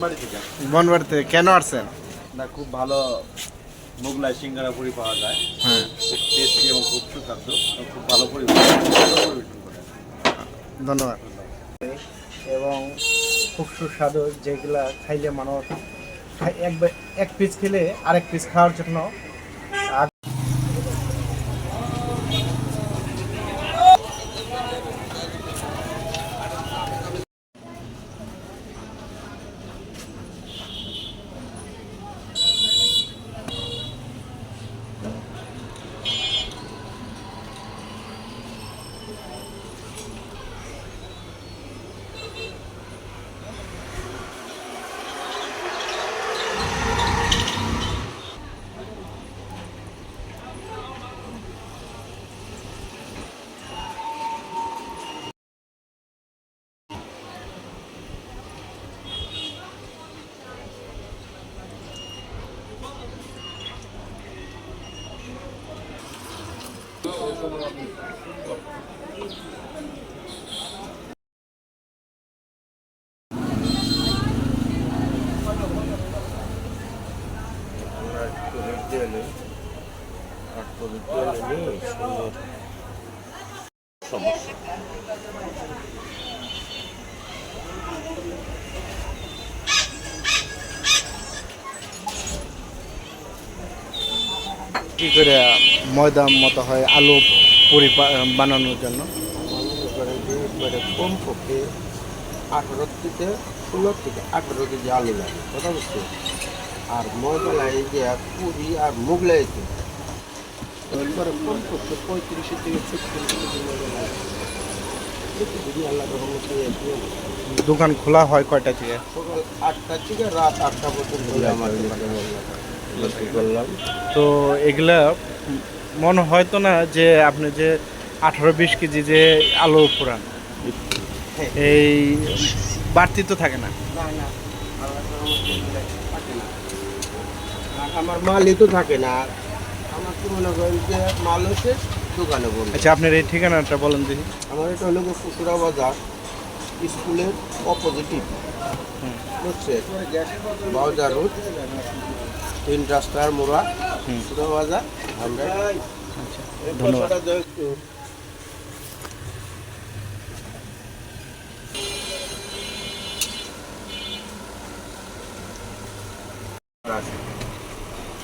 বাড়ি থেকে কেন আসছেন? না খুব ভালো মোগলাই সিঙ্গারা পুরি পাওয়া যায়। হ্যাঁ। খুব টেস্টি এবং খুব সুস্বাদু এবং খুব ভালো ধন্যবাদ। এবং খুব সুস্বাদু যেগুলা খাইলে মানুষ খাই- এক এক পিস খেলে আরেক পিস খাওয়ার জন্য কি করে ময়দা মতো হয় আলু পুরি বানানোর জন্য? কম পক্ষে আঠারো থেকে ষোলো থেকে আঠারো কেজি আলু লাগে কথা বুঝছ আর ময়দা লাগে পুরি আর মুগলাইতে একদম দোকান খোলা হয় কয়টা থেকে? আটটা থেকে রাত আটটা পর্যন্ত তো এগুলা মনে হয় তো না যে আপনি যে আঠারো বিশ কেজি যে আলু পুরান, এই বাড়তি তো থাকে না। আমার মালই তো থাকে না। আমার তো মনে মাল হচ্ছে দোকানে বলুন আচ্ছা আপনার এই ঠিকানাটা বলেন দেখি। আমার এটা হলো কুকুরা বাজার স্কুলের অপোজিটিভ হচ্ছে বাজার রোড তিন রাস্তার মোড়া কুকুরা বাজার আমরা ধন্যবাদ।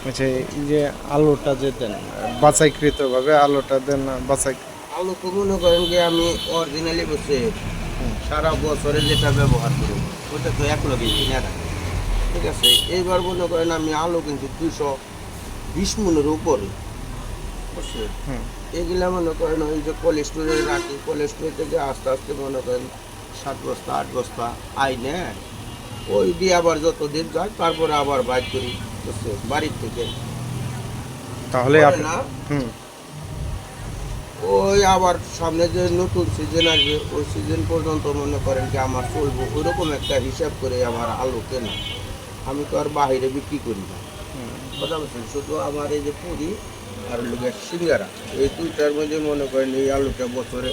আচ্ছা এই যে আলুটা যে দেন বাছাইকৃতভাবে আলুটা দেন বাছাই আলু তো মনে করেন যে আমি অরিজিনালি বসে সারা বছরে যেটা ব্যবহার করি ওটা তো এক লগে কিনে রাখি ঠিক আছে? এইবার মনে করেন আমি আলু কিন্তু দুশো বিশ মনের উপরে। বুঝছে। এগুলা মনে করেন ওই যে কোলেস্টোরে রাখি কোলেস্টোরে থেকে আস্তে আস্তে মনে করেন সাত বস্তা আট বস্তা আইনে ওই দিয়ে আবার যত দিন যায় তারপরে আবার বাইর করি। বুঝছে বাড়ির থেকে। তাহলে না হুম। ওই আবার সামনে যে নতুন সিজন আসবে ওই সিজন পর্যন্ত মনে করেন যে আমার চলবো ওইরকম একটা হিসাব করে আমার আলু কেনা। আমি তো আর বাইরে বিক্রি করি না। কথা বলছেন শুধু আমার এই যে পুরি আর লোকের সিঙ্গারা এই দুইটার মধ্যে মনে করেন এই আলুটা বছরে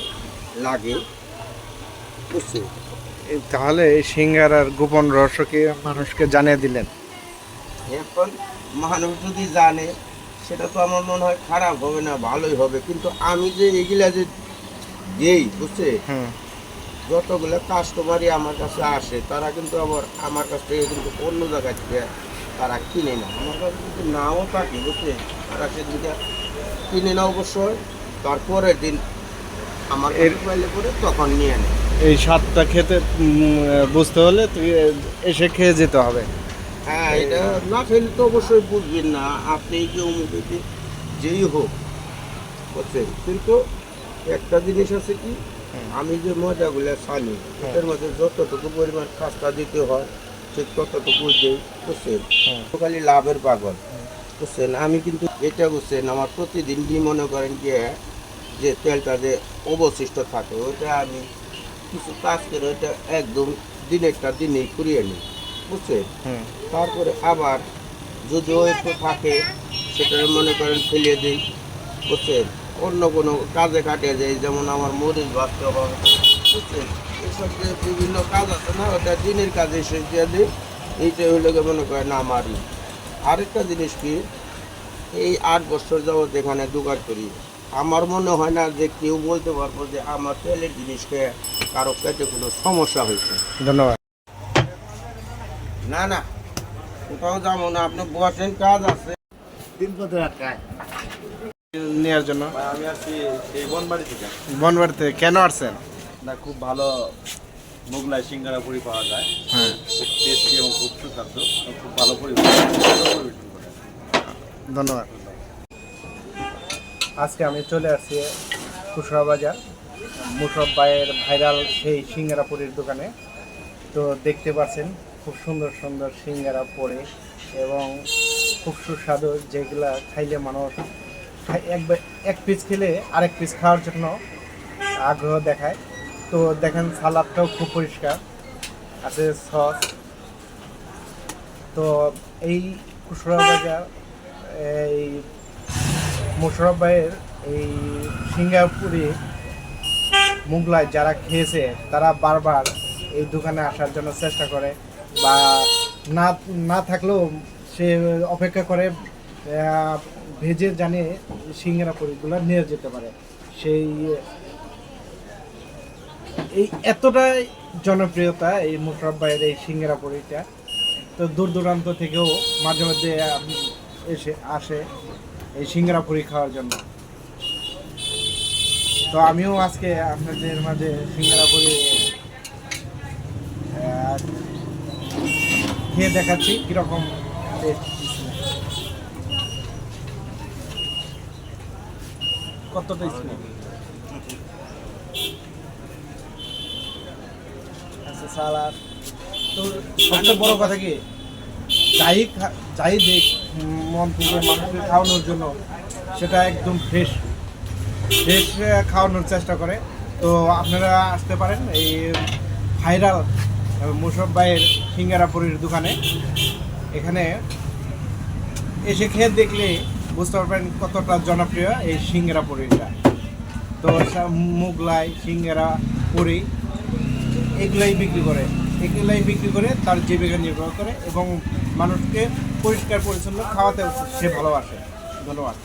লাগে। বুঝছি তাহলে এই সিঙ্গারার গোপন রহস্যকে মানুষকে জানিয়ে দিলেন? এখন মানুষ যদি জানে সেটা তো আমার মনে হয় খারাপ হবে না ভালোই হবে। কিন্তু আমি যে এগুলা যে দিই বুঝছে? যতগুলো কাস্টমারই আমার কাছে আসে তারা কিন্তু আবার আমার কাছ থেকে কিন্তু অন্য জায়গা থেকে তারা কিনে না। আমার কাছে কিন্তু নাও থাকে বুঝছে? তারা সেদিকে কিনে না অবশ্যই তারপরের দিন আমার এর- পাইলে পরে তখন নিয়ে নেয়। এই স্বাদটা খেতে বুঝতে হলে তুই এসে খেয়ে যেতে হবে। হ্যাঁ এটা না খেলে তো অবশ্যই বুঝবেন না আপনি যে অমুকে যেই হোক বুঝছেন কিন্তু একটা জিনিস আছে কি আমি যে মজাগুলো ছানি এটার মধ্যে যতটুকু পরিমাণ খাস্তা দিতে হয় ঠিক ততটুকু দিই বুঝছেন? তো খালি লাভের পাগল বুঝছেন? আমি কিন্তু এটা বুঝছেন আমার প্রতিদিন কি মনে করেন যে যে তেলটা যে অবশিষ্ট থাকে ওইটা আমি কিছু কাজ করে ওইটা একদম দিনেরটা দিনেই করিয়ে নিই। বুঝছেন হুম। তারপরে আবার যদিও একটু থাকে সেটা মনে করেন ফেলে দিই বুঝছেন অন্য কোনো কাজে কাটিয়ে যায় যেমন আমার মরিচ বাঁচতে হয় বুঝছেন এসব যে বিভিন্ন কাজ আছে না ওটা দিনের কাজে সে দিয়ে দিই এইটাই হইলে গিয়ে মনে করেন আমারই আরেকটা জিনিস কি এই আট বছর যাবত এখানে দোকান করি। আমার মনে হয় না যে কেউ বলতে পারব যে আমার তেলের জিনিসকে কারও পেটে কোনো সমস্যা হয়েছে। ধন্যবাদ। না না। কোথাও যাব না আপনি বসেন কাজ আছে। নেওয়ার জন্য। আমি আছি এই বনবাড়ি থেকে। বনবাড়িতে কেন আসছেন? না খুব ভালো মোগলাই সিঙ্গারা পুরি পাওয়া যায়। হ্যাঁ। খুব টেস্টি এবং খুব সুস্বাদু। খুব ভালো পরিবেশন ধন্যবাদ। আজকে আমি চলে আসছি খুচরা বাজার। মুসরফ ভাইয়ের ভাইরাল সেই সিঙ্গারা পুরীর দোকানে। তো দেখতে পাচ্ছেন খুব সুন্দর সুন্দর সিঙ্গারা পড়ে এবং খুব সুস্বাদু যেগুলা খাইলে মানুষ এক পিস খেলে আরেক পিস খাওয়ার জন্য আগ্রহ দেখায়। তো দেখেন সালাদটাও খুব পরিষ্কার, আছে সস। তো এই খুচরা এই মোশরফ ভাইয়ের এই সিঙ্গাপুরে মুগলাই যারা খেয়েছে, তারা বারবার এই দোকানে আসার জন্য চেষ্টা করে। বা না না থাকলেও সে অপেক্ষা করে ভেজে জানে সিঙ্গারা পুরিগুলো নিয়ে যেতে পারে। সেই, এই এতটাই জনপ্রিয়তা এই মুশরফ ভাইয়ের এই সিঙ্গারা পুরিটা তো দূর দূরান্ত থেকেও মাঝে মাঝে এসে, আসে এই সিঙ্গারা পুরি খাওয়ার জন্য। তো আমিও আজকে আপনাদের মাঝে সিঙ্গারা পুরি খেয়ে দেখাচ্ছি কীরকম আচ্ছা তো কথা যাই যাই মন খাওয়ানোর জন্য সেটা একদম ফ্রেশ ফ্রেশ খাওয়ানোর চেষ্টা করে। তো আপনারা আসতে পারেন এই ভাইরাল মুসব ভাইয়ের সিঙ্গারাপুরির দোকানে। এখানে এসে খেয়ে দেখলে বুঝতে পারবেন কতটা জনপ্রিয় এই সিঙ্গারাপুরিটা তো মুগলাই, সিঙ্গারা, পুরি, এগুলাই বিক্রি করে। এগুলাই বিক্রি করে তার জীবিকা নির্বাহ করে এবং মানুষকে পরিষ্কার পরিচ্ছন্ন খাওয়াতে সে ভালোবাসে। ধন্যবাদ।